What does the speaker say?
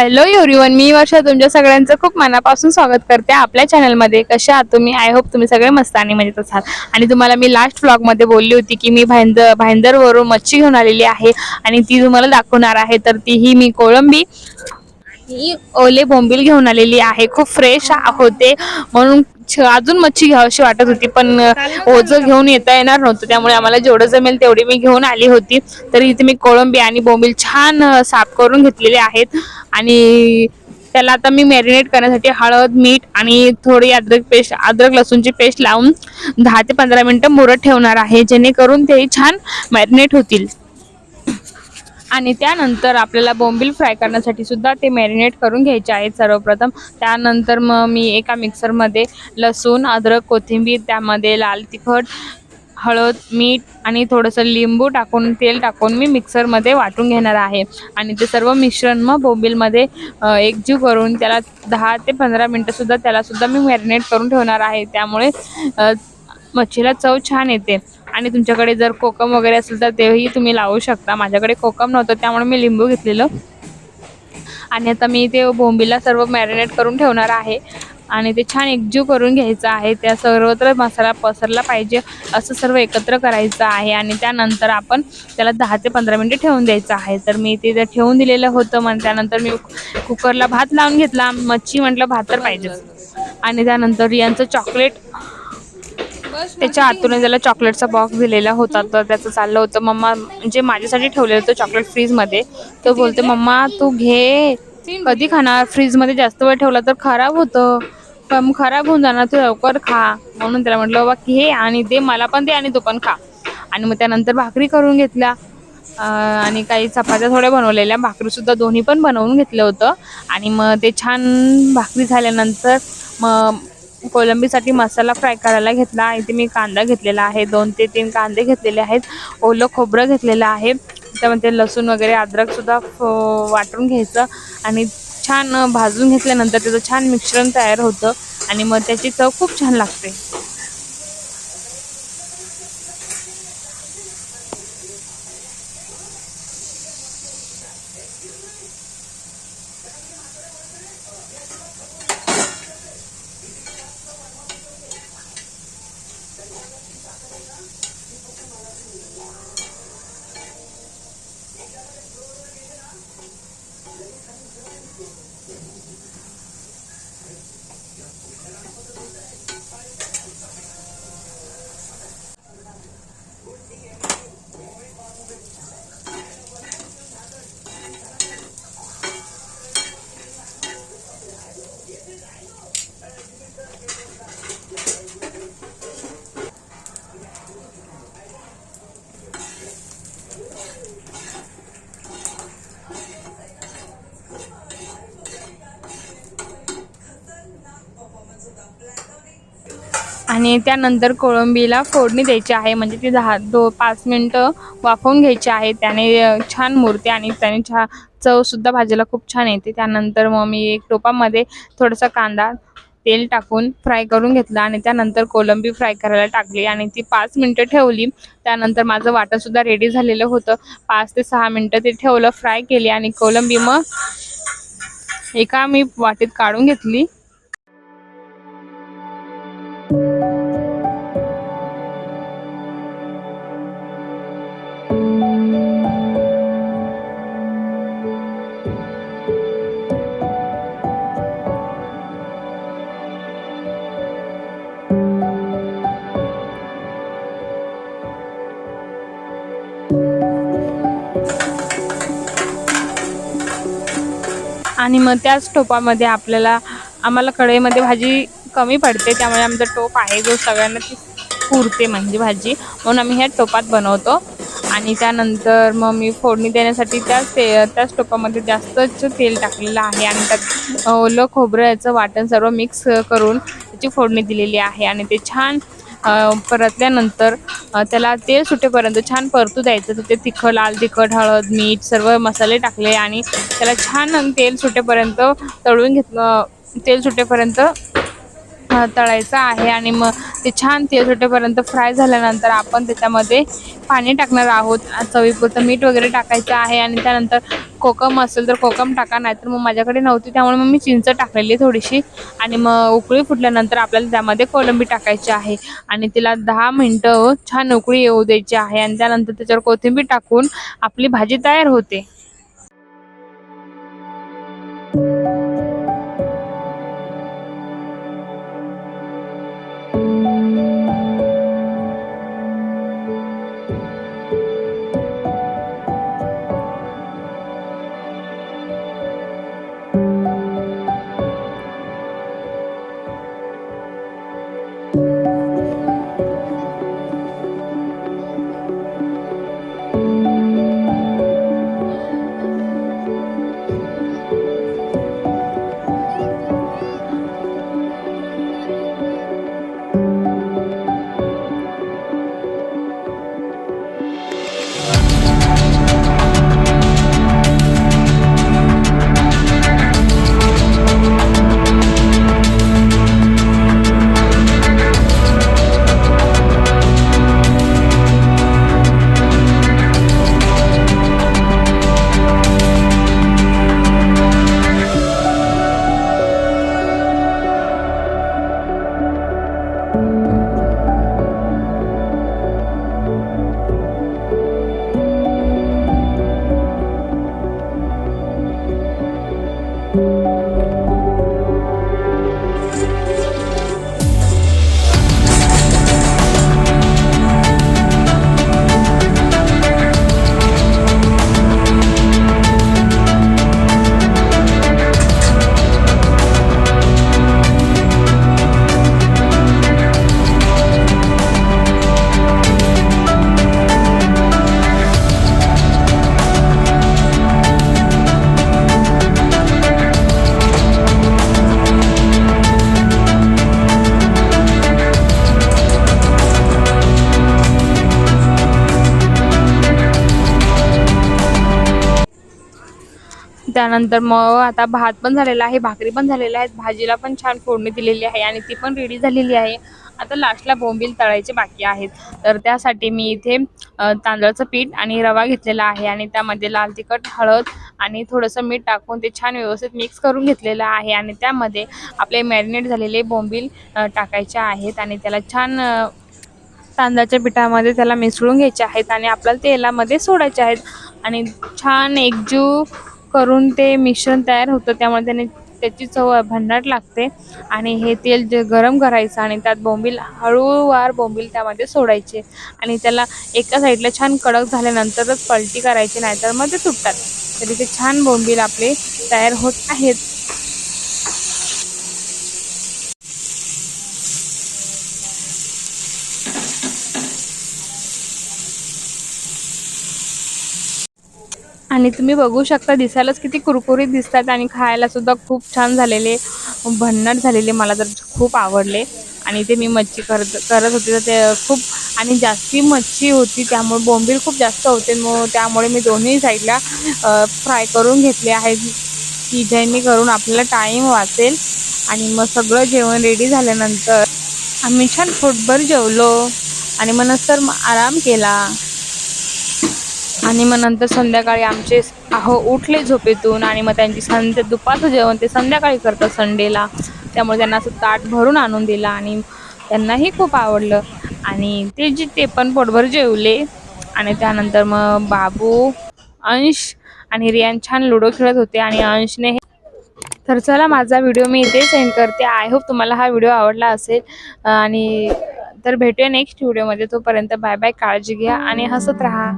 Hello everyone मी वर्षा तुमच्या सगळ्यांचं खूप मनापासून स्वागत करते आपल्या चॅनलमध्ये. कशा आहात तुम्ही? आय होप तुम्ही सगळे मस्त आणि मजेत असाल आणि तुम्हाला मी लास्ट व्लॉगमध्ये बोलली होती की मी भाईंदर भाईंदरवरून मच्छी घेऊन आलेली आहे आणि ती तुम्हाला दाखवणार आहे. तर ती ही मी कोळंबी ही ओले बोंबील घेऊन आलेली आहे. खूप फ्रेश होते म्हणून छ- अजून मच्छी घ्यावीशी वाटत होती पण ओझं घेऊन येता येणार नव्हतं त्यामुळे आम्हाला जेवढं जमेल तेवढी मी घेऊन आली होती. तर इथे मी कोळंबी आणि बोंबील छान अ, साफ करून घेतलेले आहेत. आणि त्याला आता मी मॅरिनेट करण्यासाठी हळद मीठ आणि थोडी अद्रक पेस्ट अद्रक लसूणची पेस्ट लावून दहा ते पंधरा मिनिटं मुरत ठेवणार आहे जेणेकरून ते छान मॅरिनेट होतील. आणि त्यानंतर आपल्याला बोंबील फ्राय करण्यासाठी सुद्धा ते मॅरिनेट करून घ्यायचे आहेत सर्वप्रथम. त्यानंतर मग मी एका मिक्सरमध्ये लसूण अद्रक कोथिंबीर त्यामध्ये लाल तिखट हळद मीठ आणि थोडंसं लिंबू टाकून तेल टाकून मी मिक्सरमध्ये वाटून घेणार आहे. आणि ते सर्व मिश्रण मग बोंबीलमध्ये एकजीव करून त्याला दहा ते पंधरा मिनटंसुद्धा त्यालासुद्धा मी मॅरिनेट करून ठेवणार आहे. त्यामुळे मच्छीला चव छान येते. आणि तुमच्याकडे जर कोकम वगैरे असेल तर तेही तुम्ही लावू शकता. माझ्याकडे कोकम नव्हतं त्यामुळे मी लिंबू घेतलेलं. आणि आता मी ते बोंबीला सर्व मॅरिनेट करून ठेवणार आहे. आणि ते छान एकजीव करून घ्यायचं आहे. त्या सर्वत्र मसाला पसरला पाहिजे असं सर्व एकत्र करायचं आहे. आणि त्यानंतर आपण त्याला दहा ते पंधरा मिनटं ठेवून द्यायचं आहे. तर मी ते ते ठेवून दिलेलं होतं. मग त्यानंतर मी कुकरला भात लावून घेतला. मच्छी म्हटलं भात तर पाहिजेच. आणि त्यानंतर यांचं चॉकलेट त्याच्या आतून त्याला चॉकलेटचा बॉक्स दिलेला होता तर त्याचं चाललं होतं. मम्मा म्हणजे माझ्यासाठी ठेवलेलं होतं चॉकलेट फ्रीजमध्ये तो बोलते मम्मा तू घे. कधी खाणार? फ्रीजमध्ये जास्त वेळ ठेवला तर खराब होतं. पण खराब होऊन जाणार तू लवकर खा. म्हणून त्याला म्हटलं बाबा घे आणि दे मला पण दे आणि तू पण खा. आणि मग त्यानंतर भाकरी करून घेतल्या. आणि काही चपात्या थोड्या बनवलेल्या. भाकरीसुद्धा दोन्ही पण बनवून घेतलं होतं. आणि मग ते छान भाकरी झाल्यानंतर मग कोलंबीसाठी मसाला फ्राय करायला घेतला. इथे मी कांदा घेतलेला आहे. दोन ते तीन कांदे घेतलेले आहेत. ओलं खोबरं घेतलेलं आहे. त्यामध्ये लसूण वगैरे अद्रकसुद्धा वाटून घ्यायचं. आणि छान भाजून घेतल्यानंतर त्याचं छान मिश्रण तयार होतं. आणि मग त्याची चव खूप छान लागते. आणि त्यानंतर कोळंबीला फोडणी द्यायची आहे. म्हणजे ती दहा दो पाच मिनटं वाफवून घ्यायची आहे. त्याने छान मुरते आणि त्याने छा चवसुद्धा भाजीला खूप छान येते. त्यानंतर मग मी एक टोपामध्ये थोडासा कांदा तेल टाकून फ्राय करून घेतला आणि त्यानंतर कोलंबी फ्राय करायला टाकली आणि ती पाच मिनटं ठेवली. त्यानंतर माझं वाटंसुद्धा रेडी झालेलं होतं. पाच ते सहा मिनटं ते ठेवलं फ्राय केली आणि कोलंबी मग एका मी वाटीत काढून घेतली. आणि मग त्याच टोपामध्ये आपल्याला आम्हाला कढईमध्ये भाजी कमी पडते त्यामुळे आमचा टोप आहे जो सगळ्यांना ती पुरते म्हणजे भाजी. म्हणून आम्ही ह्या टोपात बनवतो. आणि त्यानंतर मग मी फोडणी देण्यासाठी त्याच ते त्याच टोपामध्ये जास्तच तेल टाकलेलं आहे आणि त्यात ओलं खोबरं याचं वाटण सर्व मिक्स करून त्याची फोडणी दिलेली आहे. आणि ते छान परतल्यानंतर त्याला तेल सुटेपर्यंत छान परतू द्यायचं. तिथे तिखट लाल तिखट हळद मीठ सर्व मसाले टाकले आणि त्याला छान तेल सुटेपर्यंत तळून घेतलं तेल सुटेपर्यंत तळायचं आहे आणि मग ते छान तेल सुटेपर्यंत फ्राय झाल्यानंतर आपण त्याच्यामध्ये पाणी टाकणार आहोत. चवीपुरतं मीठ वगैरे टाकायचं आहे आणि त्यानंतर कोकम असेल तर कोकम टाका नाहीतर मग माझ्याकडे नव्हती त्यामुळे मग मी चिंच टाकलेली आहे थोडीशी. आणि मग उकळी फुटल्यानंतर आपल्याला त्यामध्ये कोलंबी टाकायची आहे. आणि तिला दहा मिनटं छान उकळी येऊ द्यायची आहे. आणि त्यानंतर त्याच्यावर कोथिंबीर टाकून आपली भाजी तयार होते. त्यानंतर मग आता भात पण झालेला आहे भाकरी पण झालेल्या आहेत भाजीला पण छान फोडणी दिलेली आहे आणि ती पण रेडी झालेली आहे. आता लास्टला बोंबील तळायचे बाकी आहेत. तर त्यासाठी मी इथे तांदळाचं पीठ आणि रवा घेतलेला आहे आणि त्यामध्ये लाल तिखट हळद आणि थोडंसं मीठ टाकून ते छान व्यवस्थित मिक्स करून घेतलेलं आहे आणि त्यामध्ये आपले मॅरिनेट झालेले बोंबील टाकायचे आहेत आणि त्याला छान तांदळाच्या पिठामध्ये त्याला मिसळून घ्यायचे आहेत आणि आपल्याला तेलामध्ये सोडायचे आहेत. आणि छान एकजू करून ते मिश्रण तयार होतं. त्यामुळे त्याने त्याची चव भन्नाट लागते. आणि हे तेल जे गरम करायचं आणि त्यात बोंबील हळूवार बोंबील त्यामध्ये सोडायचे. आणि त्याला एका साईडला छान कडक झाल्यानंतरच पलटी करायची नाहीतर मग ते तुटतात. तरी ते छान बोंबील आपले तयार होत आहेत. आणि तुम्ही बघू शकता दिसायलाच किती कुरकुरीत दिसतात आणि खायला सुद्धा खूप छान झालेले भन्नाट झालेले मला तर खूप आवडले. आणि ते मी मच्छी करत करत होते तर ते खूप आणि जास्ती मच्छी होती त्यामुळे बोंबील खूप जास्त होते. मग त्यामुळे मी दोन्ही साईडला फ्राय करून घेतले आहेत की जेणेकरून आपल्याला टाईम वाचेल आणि मग सगळं जेवण रेडी झाल्यानंतर आम्ही छान पोटभर जेवलो आणि मग नंतर मग आराम केला. आणि मग नंतर संध्याकाळी आमचे अहो उठले झोपेतून आणि मग त्यांची संध्या दुपारचं जेवण ते संध्याकाळी करतात संडेला. त्यामुळे त्यांना असं ताट भरून आणून दिलं आणि त्यांनाही खूप आवडलं. आणि ते जे ते पण पोटभर जेवले. आणि त्यानंतर मग बाबू अंश आणि रियान छान लुडो खेळत होते आणि अंशने तर चला माझा व्हिडिओ मी इथे सेंड करते. आय होप तुम्हाला हा व्हिडिओ आवडला असेल. आणि तर भेटूया नेक्स्ट व्हिडिओमध्ये तोपर्यंत बाय बाय काळजी घ्या आणि हसत राहा.